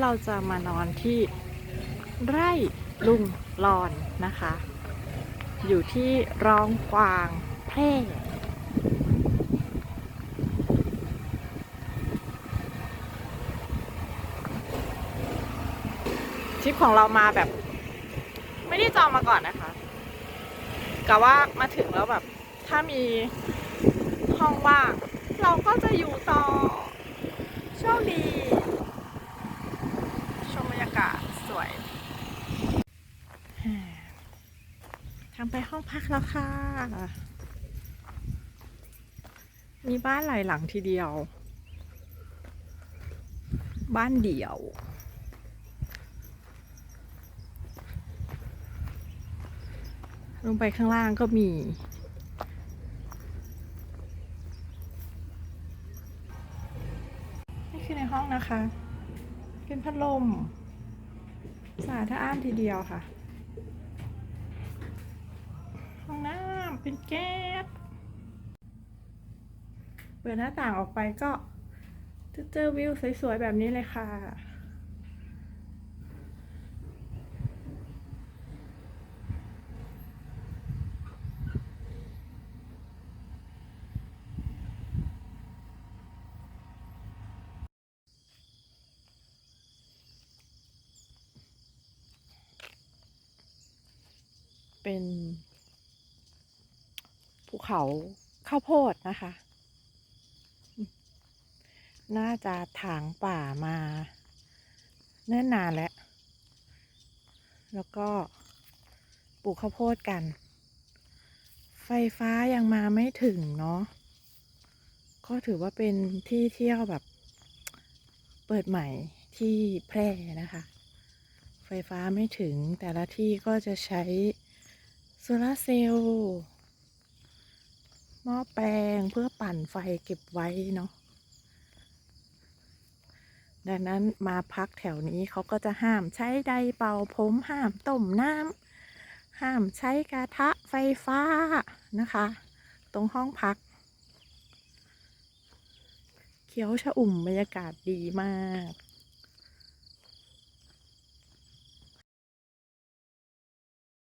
เราจะมานอนที่ไร่ลุงรอนนะคะ อยู่ที่ร้องกวางแพร่ทริปของเรามาแบบ ไม่ได้จองมาก่อนนะคะ กะว่ามาถึงแล้วแบบ ถ้ามีห้องว่าง เราก็จะอยู่ต่อโชคดี ชมบรรยากาศสวย ทางไปห้องพักแล้วค่ะ มีบ้านหลายหลังทีเดียว บ้านเดี่ยว ลงไปข้างล่างก็มี นี่คือในห้องนะคะ เป็นพัดลม สาถ้าอ้านทีเดียวค่ะ ห้องน้ำเป็นแก๊สเปิดหน้าต่างออกไปก็จะเจอวิวสวยๆแบบนี้เลยค่ะ เป็นภูเขาข้าวโพดนะคะ น่าจะถางป่ามาเนิ่นนานแล้ว แล้วก็ปลูกข้าวโพดกัน ไฟฟ้ายังมาไม่ถึงเนาะ ก็ถือว่าเป็นที่เที่ยวแบบ เปิดใหม่ที่แพร่นะคะ ไฟฟ้าไม่ถึงแต่ละที่ก็จะใช้ โซลาร์เซลล์หม้อแปลงเพื่อปั่นไฟเก็บไว้เนาะดังนั้นมาพักแถวนี้เขาก็จะห้ามใช้ไดเป่าผมห้ามต้มน้ำห้ามใช้กระทะไฟฟ้านะคะ ตรงห้องพัก เขียวชะอุ่มบรรยากาศดีมาก